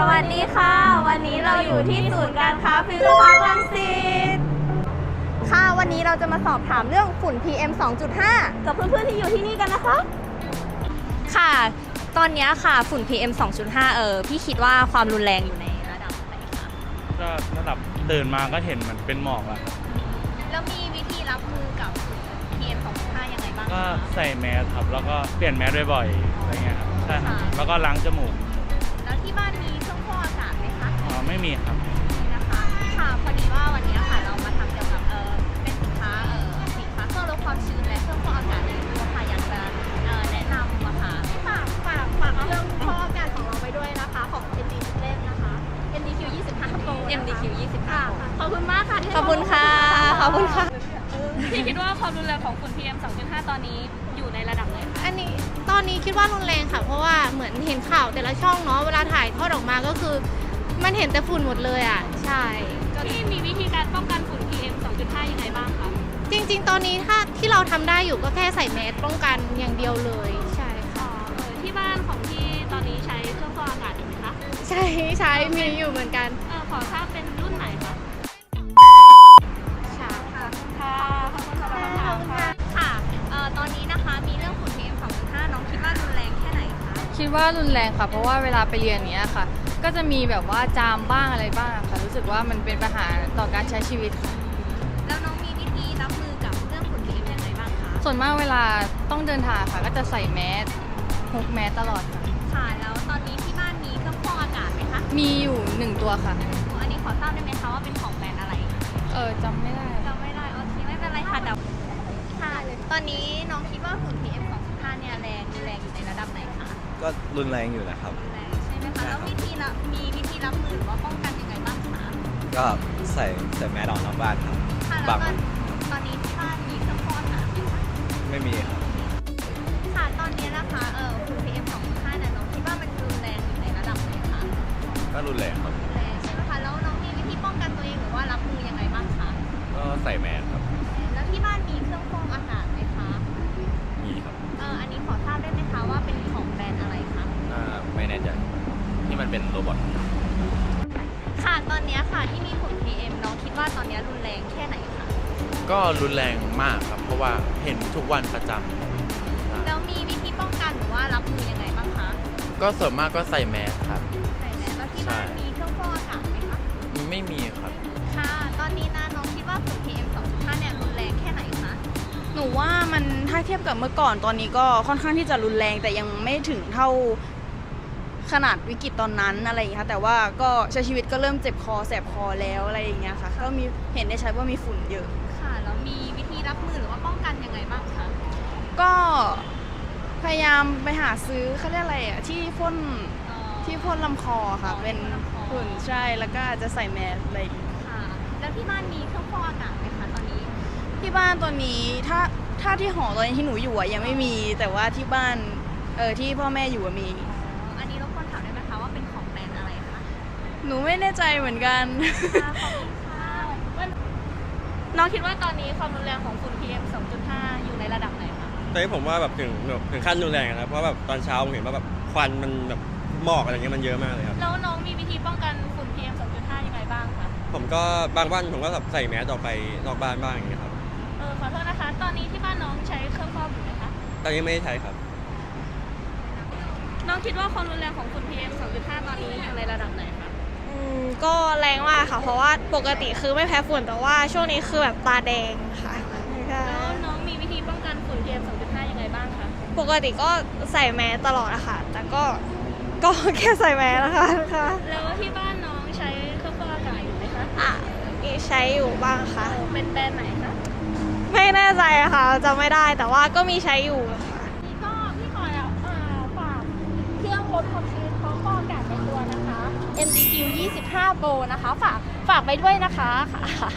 สวัสดีค่ะ วันนี้เราอยู่ที่ศูนย์การค้าฟิวเจอร์พาร์คลังสิตค่ะวันนี้เราจะมาสอบถามเรื่องฝุ่น PM 2.5 กับเพื่อนๆที่อยู่ที่นี่กันนะคะ ค่ะ ตอนเนี้ยค่ะฝุ่น PM 2.5 เออพี่คิดว่าความรุนแรงอยู่ในระดับไหนคะก็ระดับตื่นมาก็เห็นเหมือนเป็นหมอกอะครับแล้วมีวิธีรับมือกับฝุ่น PM 2.5 ยังไงบ้างก็คะ ใส่แมสครับ แล้วก็เปลี่ยนแมสบ่อยๆอะไรเงี้ยครับใช่ครับค่ะ แล้วก็ล้างจมูกแล้วที่บ้านมี ไม่มีครับนี่นะคะค่ะพอดีว่าวันนี้ค่ะเรามาทำเกี่ยวกับเออเป็นสินค้าเออสินค้าเครื่องลดความชื้นและเครื่องฟอกอากาศในตัวค่ะอยากจะเออแนะนำอะค่ะฝากฝากฝากเครื่องฟอกอากาศของเราไปด้วยนะคะ ของ MD เล่มนะคะ MDQ 25 Pro นะคะ MDQ 25ค่ะขอบคุณมากค่ะที่ขอบคุณค่ะ ขอบคุณค่ะ พี่คิดว่าความรุนแรงของฝุ่น PM 2.5 ตอนนี้อยู่ในระดับไหนคะอันนี้ตอนนี้คิดว่ารุนแรงค่ะ เพราะว่าเหมือนเห็นข่าวแต่ละช่องเนาะเวลาถ่ายทอดออกมาก็คือ มันเห็นแต่ฝุ่นหมดเลยอะ ใช่ ก็พี่มีวิธีการป้องกันฝุ่น PM 2.5 ยังไงบ้างคะ จริง ๆ ตอนนี้ถ้าที่เราทำได้อยู่ก็แค่ใส่แมสป้องกันอย่างเดียวเลย ใช่ค่ะเออที่บ้านของพี่ตอนนี้ใช้เครื่องฟอกอากาศอยู่ไหมคะใช่ใช้มีอยู่เหมือนกัน เออขอทราบเป็นรุ่นไหนคะค่ะค่ะ ขอบคุณสำหรับคำถามค่ะ ค่ะเอ่อตอนนี้นะคะมีเรื่องฝุ่น PM 2.5 น้องคิดว่ารุนแรงแค่ไหนคะ คิดว่ารุนแรงค่ะ เพราะว่าเวลาไปเรียนอย่างเนี้ยค่ะ ก็จะมีแบบว่าจามบ้างอะไรบ้างค่ะรู้สึกว่ามันเป็นปัญหาต่อการใช้ชีวิตค่ะแล้วน้องมีวิธีรับมือกับเรื่องฝุ่น PM ยังไงบ้างคะ ส่วนมากเวลาต้องเดินทางค่ะ ก็จะใส่แมสพกแมสตลอดค่ะค่ะ แล้วตอนนี้ที่บ้านมีเครื่องฟอกอากาศไหมคะมีอยู่หนึ่งตัวค่ะ อันนี้ขอทราบได้ไหมคะว่าเป็นของแบรนด์อะไรเออจำไม่ได้ จำไม่ได้ โอเค ไม่เป็นไรค่ะเดี๋ยวค่ะ ตอนนี้น้องคิดว่าฝุ่น PM 2.5เนี่ยแรงแรงอยู่ในระดับไหนคะ ก็รุนแรงอยู่นะครับ แรงใช่ไหมคะแล้ววิธีรับมีวิธีรับมือหรือว่าป้องกันยังไงบ้างคะก็ใส่ใส่แมสออกนอกบ้านครับค่ะแล้วบางตวัอนนตอนนี้ที่บ้านมีเครื่องฟอกอากาศอยู่ไหมไม่มีครับ มันเป็นโรบอทค่ะตอนนี้ค่ะที่มีฝุ่น PM น้องคิดว่าตอนนี้รุนแรงแค่ไหนคะก็รุนแรงมากครับ เพราะว่าเห็นทุกวันประจำแล้วมีวิธีป้องกันหรือว่ารับมือยังไงบ้างคะก็ส่วนมากก็ใส่แมสครับใส่แล้วแล้วที่บ้านใช่มีเครื่องฟอกอากาศไหมคะไม่มีครับ ค่ะ ตอนนี้นะน้องคิดว่าฝุ่น PM 2.5เนี่ยรุนแรงแค่ไหนคะหนูว่ามันถ้าเทียบกับเมื่อก่อนตอนนี้ก็ค่อนข้างที่จะรุนแรงแต่ยังไม่ถึงเท่า ขนาดวิกฤตตอนนั้นอะไรอย่างเงี้ยค่ะแต่ว่าก็ใช้ชีวิตก็เริ่มเจ็บคอแสบคอแล้วอะไรอย่างเงี้ยค่ะก็มีเห็นได้ชัดว่ามีฝุ่นเยอะ ค่ะ แล้วมีวิธีรับมือหรือว่าป้องกันยังไงบ้างคะ ก็พยายามไปหาซื้อเขาเรียกอะไรอะที่พ่นเอ่อ ที่พ่นลำคอค่ะ อ๋อเป็นที่พ่นลำคอ ฝุ่นใช่แล้วก็อาจจะใส่แมสอะไรอย่างเงี้ย ค่ะ แล้วที่บ้านมีเครื่องฟอกอากาศไหมคะตอนนี้ ที่บ้านตอนนี้ถ้าถ้าที่หอตอนนี้ที่หนูอยู่อะยังไม่มีแต่ว่าที่บ้านเออที่พ่อแม่อยู่อะมี หนูไม่แน่ใจเหมือนกันค่ะขอบคุณค่ะน้องคิดว่าตอนนี้ความรุนแรงของฝุ่น PM 2.5 อยู่ในระดับไหนคะ ตอนนี้ผมว่าแบบถึงแบบถึงขั้นรุนแรงอะนะเพราะแบบตอนเช้าผมเห็นว่าแบบควันมันแบบหมอกอะไรเงี้ยมันเยอะมากเลยครับ แล้วน้องมีวิธีป้องกันฝุ่น PM 2.5 ยังไงบ้างคะ ผมก็บางวันผมก็แบบใส่แมสออกไปนอกบ้านบ้างอย่างเงี้ยครับ เออขอโทษนะคะ ตอนนี้ที่บ้านน้องใช้เครื่องฟอกอยู่ไหมคะ ตอนนี้ไม่ได้ใช้ครับ น้องคิดว่าความรุนแรงของฝุ่น PM 2.5 ตอนนี้อยู่ในระดับไหนคะอืมก็แรงมากค่ะ เพราะว่าปกติคือไม่แพ้ฝุ่นแต่ว่าช่วงนี้คือแบบตาแดงค่ะแล้วน้องมีวิธีป้องกันฝุ่น PM 2.5ยังไงบ้างคะ ปกติก็ใส่แมสตลอดอะค่ะ แต่ก็ก็แค่ใส่แมสนะคะค่ะ แล้วที่บ้านน้องใช้เครื่องฟอกอากาศอยู่ไหมคะ อะมีใช้อยู่บ้างค่ะเออเป็นแบรนด์ไหนคะ ไม่แน่ใจอะค่ะจำไม่ได้แต่ว่าก็มีใช้อยู่ค่ะ นี่ก็พี่ขอแล้วอ่าฝากเครื่องลดความชื้นพร้อมฟอกอากาศใน ตัวนะคะ MDQ 25 โบนะคะ ฝากฝากไปด้วยนะคะค่ะ